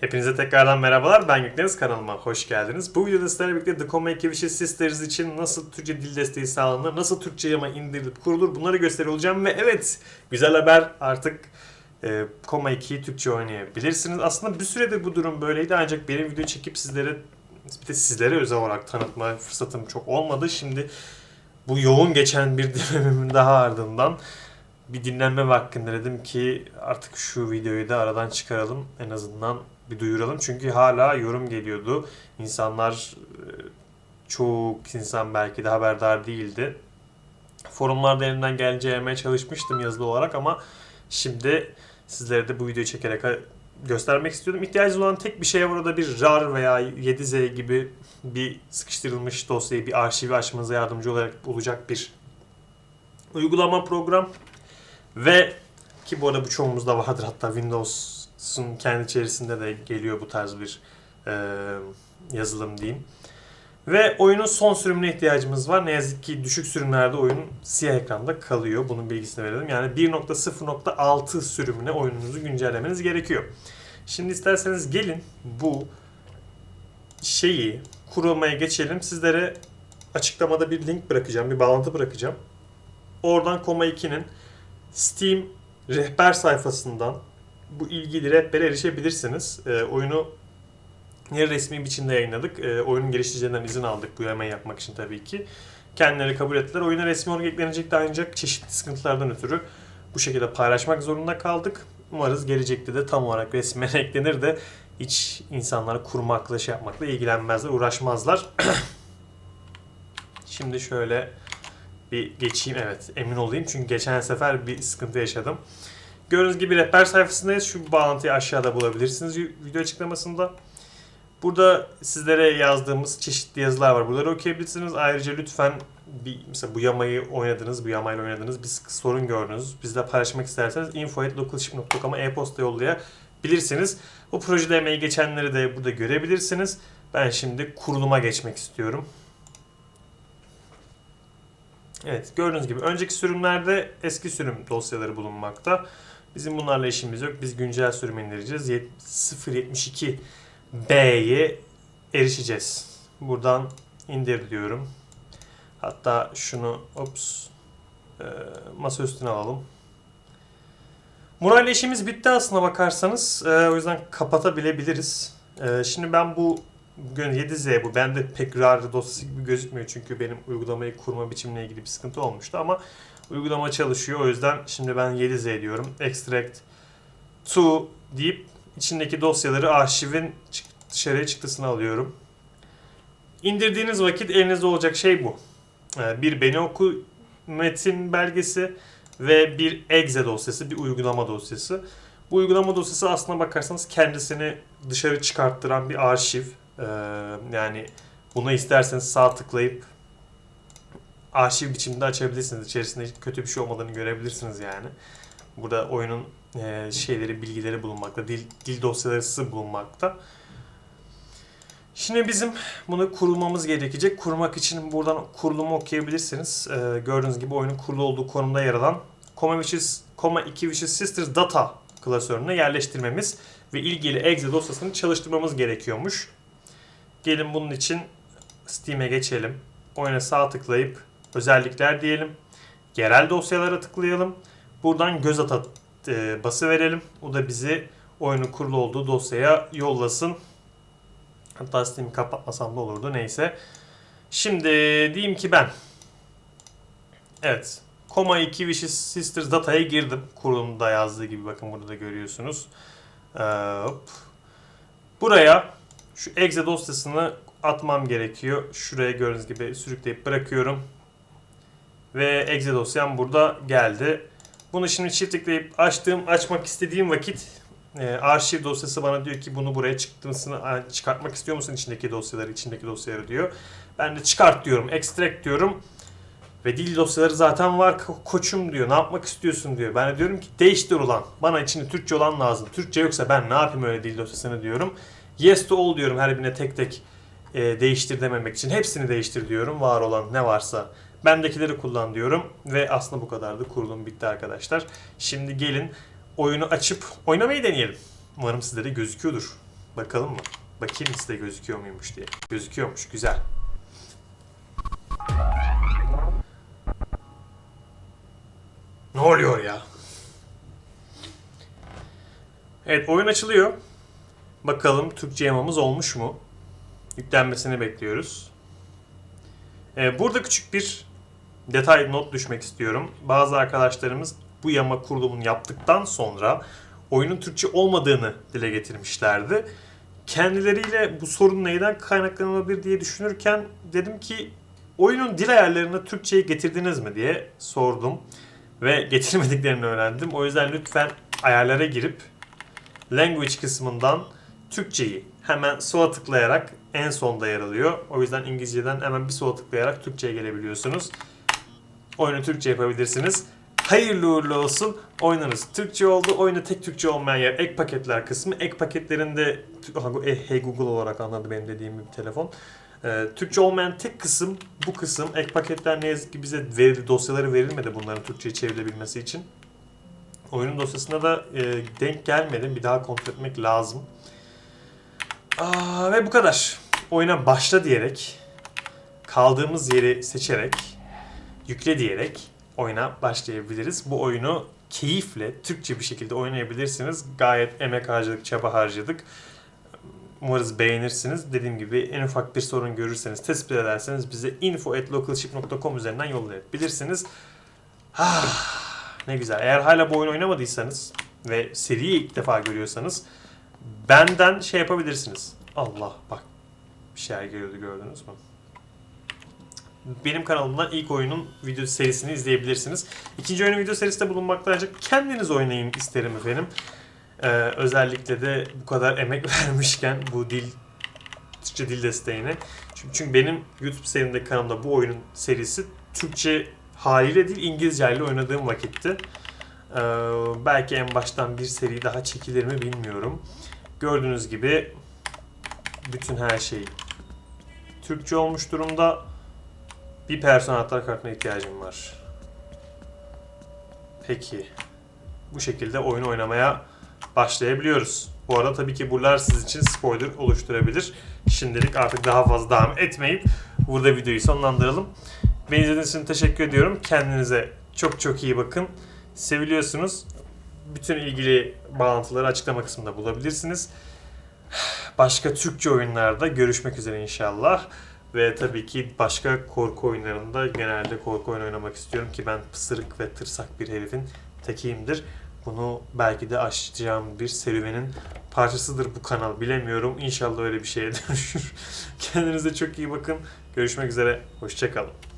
Hepinize tekrardan merhabalar. Ben Gökdeniz kanalıma hoş geldiniz. Bu videoda sizlerle birlikte The Coma Wishes Sisters için nasıl Türkçe dil desteği sağlanır, nasıl Türkçe yama indirilip kurulur bunları gösteriyor olacağım. Ve evet güzel haber artık e, Coma 2'yi Türkçe oynayabilirsiniz. Aslında bir süredir bu durum böyleydi ancak benim video çekip sizlere bir de sizlere özel olarak tanıtma fırsatım çok olmadı. Şimdi bu yoğun geçen bir dönemimin daha ardından bir dinlenme vaktinde dedim ki artık şu videoyu da aradan çıkaralım. En azından bir duyuralım. Çünkü hala yorum geliyordu. İnsanlar e, çok insan belki de haberdar değildi. Forumlarda elimden geleceği yemeye çalışmıştım yazılı olarak ama şimdi sizlere de bu videoyu çekerek göstermek istiyordum. İhtiyacınız olan tek bir şey var o da bir RAR veya 7Z gibi bir sıkıştırılmış dosyayı bir arşivi açmanıza yardımcı olarak olacak bir uygulama program. Ve ki bu arada bu çoğumuzda vardır hatta Windows'un kendi içerisinde de geliyor bu tarz bir e, yazılım diyeyim. Ve oyunun son sürümüne ihtiyacımız var. Ne yazık ki düşük sürümlerde oyun siyah ekranda kalıyor. Bunun bilgisini verelim. Yani 1.0.6 sürümüne oyununuzu güncellemeniz gerekiyor. Şimdi isterseniz gelin bu şeyi kurulmaya geçelim. Sizlere açıklamada bir link bırakacağım, bir bağlantı bırakacağım. Oradan Koma 2'nin Steam rehber sayfasından bu ilgili rehbere erişebilirsiniz. E, oyunu yarı resmi biçimde yayınladık. E, oyunun geliştiricilerinden izin aldık bu yamayı yapmak için tabii ki. Kendileri kabul ettiler. Oyuna resmi olarak eklenecekti ancak çeşitli sıkıntılardan ötürü bu şekilde paylaşmak zorunda kaldık. Umarız gelecekte de tam olarak resmen eklenir de hiç insanları kurmakla şey yapmakla ilgilenmezler, uğraşmazlar. Şimdi şöyle bir geçeyim evet emin olayım çünkü geçen sefer bir sıkıntı yaşadım. Gördüğünüz gibi rehber sayfasındayız. Şu bağlantıyı aşağıda bulabilirsiniz video açıklamasında. Burada sizlere yazdığımız çeşitli yazılar var. Buraları okuyabilirsiniz. Ayrıca lütfen bir, mesela bu yamayı oynadınız, bu yamayla oynadınız, bir sorun gördünüz. Bizle paylaşmak isterseniz info.localship.com'a e-posta yollayabilirsiniz. Bu projede emeği geçenleri de burada görebilirsiniz. Ben şimdi kuruluma geçmek istiyorum. Evet gördüğünüz gibi önceki sürümlerde eski sürüm dosyaları bulunmakta. Bizim bunlarla işimiz yok. Biz güncel sürüm indireceğiz. 0.72B'ye erişeceğiz. Buradan indir diyorum. Hatta şunu ops e, masa üstüne alalım. Murayla işimiz bitti aslına bakarsanız. E, o yüzden kapatabilebiliriz. E, şimdi ben bu Bugün 7Z bu. Bende pek RAR dosyası gibi gözükmüyor çünkü benim uygulamayı kurma biçimine ilgili bir sıkıntı olmuştu ama uygulama çalışıyor. O yüzden şimdi ben 7Z diyorum. Extract to deyip içindeki dosyaları arşivin dışarıya çıktısını alıyorum. İndirdiğiniz vakit elinizde olacak şey bu. Ee, Bir beni oku metin belgesi ve bir exe dosyası, bir uygulama dosyası. Bu uygulama dosyası aslına bakarsanız kendisini dışarı çıkarttıran bir arşiv. Ee, yani bunu isterseniz sağ tıklayıp arşiv biçiminde açabilirsiniz. İçerisinde kötü bir şey olmadığını görebilirsiniz yani. Burada oyunun e, şeyleri, bilgileri bulunmakta. Dil, dil dosyaları bulunmakta. Şimdi bizim bunu kurulmamız gerekecek. Kurmak için buradan kurulumu okuyabilirsiniz. Ee, gördüğünüz gibi oyunun kurulu olduğu konumda yer alan Coma, Wishes, Coma 2 Wishes Sisters Data klasörüne yerleştirmemiz ve ilgili exe dosyasını çalıştırmamız gerekiyormuş. Gelin bunun için Steam'e geçelim. Oyuna sağ tıklayıp özellikler diyelim. Yerel dosyalara tıklayalım. Buradan göz ata e, bası verelim. O da bizi oyunun kurulu olduğu dosyaya yollasın. Hatta Steam'i kapatmasam da olurdu. Neyse. Şimdi diyeyim ki ben Evet. Coma 2 Wishes Sisters dataya girdim. Kurulumda yazdığı gibi bakın burada da görüyorsunuz. Ee, hop. Buraya şu exe dosyasını atmam gerekiyor. Şuraya gördüğünüz gibi sürükleyip bırakıyorum. Ve exe dosyam burada geldi. Bunu şimdi çift tıklayıp açtığım, açmak istediğim vakit e, arşiv dosyası bana diyor ki bunu buraya çıktısını çıkartmak istiyor musun içindeki dosyaları, içindeki dosyaları diyor. Ben de çıkart diyorum, extract diyorum. Ve dil dosyaları zaten var ko- koçum diyor. Ne yapmak istiyorsun diyor. Ben de diyorum ki değiştir ulan. Bana içinde Türkçe olan lazım. Türkçe yoksa ben ne yapayım öyle dil dosyasını diyorum. Yes to all diyorum her birine tek tek e, değiştir dememek için. Hepsini değiştir diyorum var olan ne varsa. Bendekileri kullan diyorum. Ve aslında bu kadardı. Kurulum bitti arkadaşlar. Şimdi gelin oyunu açıp oynamayı deneyelim. Umarım sizlere gözüküyordur. Bakalım mı? Bakayım size gözüküyor muymuş diye. Gözüküyormuş. Güzel. Ne oluyor ya? Evet oyun açılıyor. Bakalım Türkçe yamamız olmuş mu? Yüklenmesini bekliyoruz. Ee, burada küçük bir detay not düşmek istiyorum. Bazı arkadaşlarımız bu yama kurulumunu yaptıktan sonra oyunun Türkçe olmadığını dile getirmişlerdi. Kendileriyle bu sorun neyden kaynaklanabilir diye düşünürken dedim ki oyunun dil ayarlarını Türkçe'ye getirdiniz mi diye sordum ve getirmediklerini öğrendim. O yüzden lütfen ayarlara girip language kısmından Türkçeyi hemen sola tıklayarak en sonda yer alıyor. O yüzden İngilizceden hemen bir sola tıklayarak Türkçe'ye gelebiliyorsunuz. Oyunu Türkçe yapabilirsiniz. Hayırlı uğurlu olsun. Oynarız. Türkçe oldu. Oyunda tek Türkçe olmayan yer ek paketler kısmı. Ek paketlerinde Hey Google olarak anladı benim dediğim bir telefon. Ee, Türkçe olmayan tek kısım bu kısım. Ek paketler ne yazık ki bize verildi, dosyaları verilmedi bunların Türkçe'ye çevrilebilmesi için. Oyunun dosyasına da e, denk gelmedim. Bir daha kontrol etmek lazım. Aa, ve bu kadar. Oyuna başla diyerek, kaldığımız yeri seçerek, yükle diyerek oyuna başlayabiliriz. Bu oyunu keyifle, Türkçe bir şekilde oynayabilirsiniz. Gayet emek harcadık, çaba harcadık. Umarız beğenirsiniz. Dediğim gibi en ufak bir sorun görürseniz, tespit ederseniz bize info.localship.com üzerinden yollayabilirsiniz. Ah, ne güzel. Eğer hala bu oyunu oynamadıysanız ve seriyi ilk defa görüyorsanız benden şey yapabilirsiniz. Allah bak bir şeyler geliyordu gördünüz mü? Benim kanalımdan ilk oyunun video serisini izleyebilirsiniz. İkinci oyunun video serisi de bulunmakta ancak kendiniz oynayın isterim efendim. Ee, özellikle de bu kadar emek vermişken bu dil Türkçe dil desteğine. Çünkü, çünkü benim YouTube serimdeki kanalımda bu oyunun serisi Türkçe haliyle değil İngilizce ile oynadığım vakitti. Ee, belki en baştan bir seri daha çekilir mi bilmiyorum. Gördüğünüz gibi bütün her şey Türkçe olmuş durumda. Bir personel anahtar kartına ihtiyacım var. Peki. Bu şekilde oyun oynamaya başlayabiliyoruz. Bu arada tabii ki buralar siz için spoiler oluşturabilir. Şimdilik artık daha fazla devam etmeyip burada videoyu sonlandıralım. Beni izlediğiniz için teşekkür ediyorum. Kendinize çok çok iyi bakın. Seviliyorsunuz. Bütün ilgili bağlantıları açıklama kısmında bulabilirsiniz. Başka Türkçe oyunlarda görüşmek üzere inşallah. Ve tabii ki başka korku oyunlarında genelde korku oyunu oynamak istiyorum ki ben pısırık ve tırsak bir herifin tekiyimdir. Bunu belki de aşacağım bir serüvenin parçasıdır bu kanal bilemiyorum. İnşallah öyle bir şeye dönüşür. Kendinize çok iyi bakın. Görüşmek üzere. Hoşçakalın.